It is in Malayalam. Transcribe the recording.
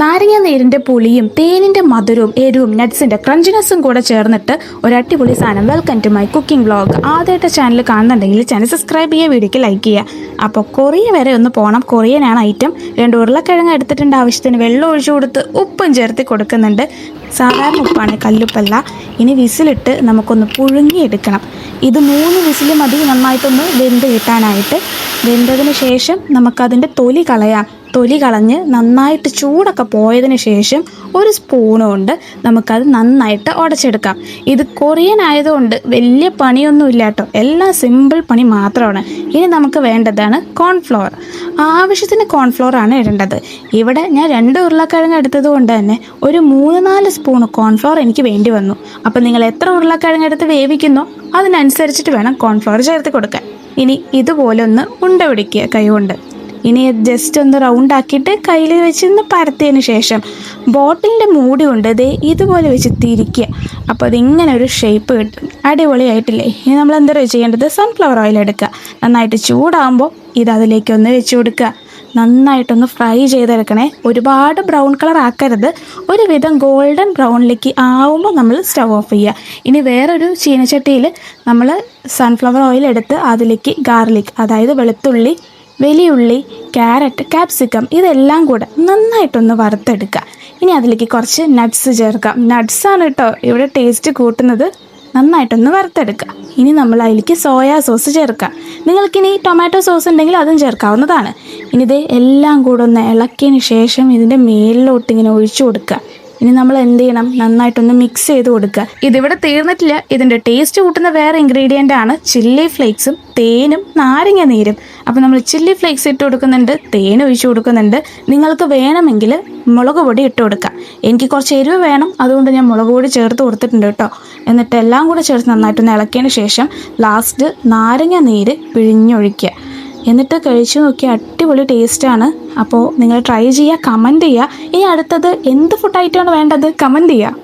നാരങ്ങ നീരിന്റെ പുളിയും തേനിന്റെ മധുരവും എരിവും നട്ട്സിന്റെ ക്രഞ്ചിനെസ്സും കൂടെ ചേർന്നിട്ട് ഒരു അടിപൊളി സാധനം. Welcome to my cooking vlog ആദ്യമായിട്ട് ചാനൽ കാണുന്നുണ്ടെങ്കിൽ ചാനൽ സബ്സ്ക്രൈബ് ചെയ്യുക വീഡിയോക്ക് ലൈക്ക് ചെയ്യുക. അപ്പോൾ കൊറിയ വരെ ഒന്ന് പോകണം കൊറിയനാണ് ഐറ്റം രണ്ട് ഉരുളക്കിഴങ്ങ് എടുത്തിട്ടുണ്ട്. ആവശ്യത്തിന് വെള്ളം ഒഴിച്ചു കൊടുത്ത് ഉപ്പും ചേർത്ത് കൊടുക്കുന്നുണ്ട്. സാധാരണ ഉപ്പാണ് കല്ലുപ്പല്ല. ഇനി വിസിലിട്ട് നമുക്കൊന്ന് പുഴുങ്ങിയെടുക്കണം. ഇത് മൂന്ന് വിസിൽ മതി. നന്നായിട്ടൊന്ന് വെന്ത് കിട്ടാനായിട്ട്. വെന്തതിന് ശേഷം നമുക്കതിന്റെ തൊലി കളയാം. തൊലി കളഞ്ഞ് നന്നായിട്ട് ചൂടൊക്കെ പോയതിന് ശേഷം ഒരു സ്പൂൺ കൊണ്ട് നമുക്കത് നന്നായിട്ട് ഉടച്ചെടുക്കാം. ഇത് കൊറിയൻ ആയതുകൊണ്ട് വലിയ പണിയൊന്നും ഇല്ല കേട്ടോ എല്ലാം സിമ്പിൾ പണി മാത്രമാണ്. ഇനി നമുക്ക് വേണ്ടതാണ് കോൺഫ്ലോർ. ആവശ്യത്തിന് കോൺഫ്ലോർ ആണ് ഇടേണ്ടത്. ഇവിടെ ഞാൻ രണ്ട് ഉരുളക്കിഴങ്ങ് എടുത്തത് കൊണ്ട് തന്നെ ഒരു മൂന്ന് നാല് സ്പൂൺ കോൺഫ്ലോർ എനിക്ക് വേണ്ടി വന്നു. അപ്പം നിങ്ങൾ എത്ര ഉരുളക്കിഴങ്ങ് എടുത്ത് വേവിക്കുന്നോ അതിനനുസരിച്ചിട്ട് വേണം കോൺഫ്ലോർ ചേർത്ത് കൊടുക്കാൻ. ഇനി ഇതുപോലെ ഒന്ന് ഉണ്ട പിടിക്കുക കൈകൊണ്ട്. ഇനി ജസ്റ്റ് ഒന്ന് റൗണ്ട് ആക്കിയിട്ട് കയ്യിൽ വെച്ച് ഒന്ന് പരത്തിയതിന് ശേഷം ബോട്ടിലിന്റെ മൂടി കൊണ്ട് ദേ ഇതുപോലെ വെച്ച് തിരിക്കുക. അപ്പോൾ അതിങ്ങനെ ഒരു ഷേപ്പ് കിട്ടും. അടിപൊളിയായിട്ടില്ലേ? ഇനി നമ്മൾ എന്താ ചെയ്യേണ്ടത്? സൺഫ്ലവർ ഓയിൽ എടുക്കുക. നന്നായിട്ട് ചൂടാകുമ്പോൾ ഇത് അതിലേക്ക് ഒന്ന് വെച്ച് കൊടുക്കുക. നന്നായിട്ടൊന്ന് ഫ്രൈ ചെയ്തെടുക്കണേ. ഒരുപാട് ബ്രൗൺ കളർ ആക്കരുത്. ഒരുവിധം ഗോൾഡൻ ബ്രൗണിലേക്ക് ആവുമ്പോൾ നമ്മൾ സ്റ്റവ് ഓഫ് ചെയ്യുക. ഇനി വേറൊരു ചീനച്ചട്ടിയിൽ നമ്മൾ സൺഫ്ലവർ ഓയിൽ എടുത്ത് അതിലേക്ക് ഗാർലിക് അതായത് വെളുത്തുള്ളി വലിയുള്ളി ക്യാരറ്റ് ക്യാപ്സിക്കം ഇതെല്ലാം കൂടെ നന്നായിട്ടൊന്ന് വറുത്തെടുക്കുക. ഇനി അതിലേക്ക് കുറച്ച് നട്ട്സ് ചേർക്കാം. നട്ട്സാണ് കേട്ടോ ഇവിടെ ടേസ്റ്റ് കൂട്ടുന്നത്. നന്നായിട്ടൊന്ന് വറുത്തെടുക്കുക. ഇനി നമ്മൾ അതിലേക്ക് സോയാ സോസ് ചേർക്കുക നിങ്ങൾക്കിനി ടൊമാറ്റോ സോസ് ഉണ്ടെങ്കിൽ അതും ചേർക്കാവുന്നതാണ്. ഇനി ഇത് എല്ലാം കൂടെ ഒന്ന് ഇളക്കിയതിന് ശേഷം ഇതിന്റെ മേലിലോട്ട് ഇങ്ങനെ ഒഴിച്ചു കൊടുക്കുക. ഇനി നമ്മൾ എന്ത് ചെയ്യണം? നന്നായിട്ടൊന്ന് മിക്സ് ചെയ്ത് കൊടുക്കുക. ഇതിവിടെ തീർന്നിട്ടില്ല. ഇതിന്റെ ടേസ്റ്റ് കൂട്ടുന്ന വേറെ ഇൻഗ്രീഡിയന്റ് ആണ് ചില്ലി ഫ്ലേക്സും തേനും നാരങ്ങ നീരും. അപ്പോൾ നമ്മൾ ചില്ലി ഫ്ലേക്സ് ഇട്ട് കൊടുക്കുന്നുണ്ട് തേൻ ഒഴിച്ച് കൊടുക്കുന്നുണ്ട്. നിങ്ങൾക്ക് വേണമെങ്കിൽ മുളക് പൊടി ഇട്ട് കൊടുക്കാം. എനിക്ക് കുറച്ച് എരിവ് വേണം അതുകൊണ്ട് ഞാൻ മുളക് പൊടി ചേർത്ത് കൊടുത്തിട്ടുണ്ട് കേട്ടോ. എന്നിട്ട് എല്ലാം കൂടെ ചേർത്ത് നന്നായിട്ടൊന്ന് ഇളക്കിയതിന് ശേഷം ലാസ്റ്റ് നാരങ്ങ നീര് പിഴിഞ്ഞൊഴിക്കുക. എന്നിട്ട് കഴിച്ചു നോക്കിയ അടിപൊളി ടേസ്റ്റാണ് അപ്പോൾ നിങ്ങൾ ട്രൈ ചെയ്യുക കമന്റ് ചെയ്യുക. ഇനി അടുത്തത് എന്ത് ഫുഡ് ഐറ്റമാണ് വേണ്ടത്? കമന്റ് ചെയ്യുക.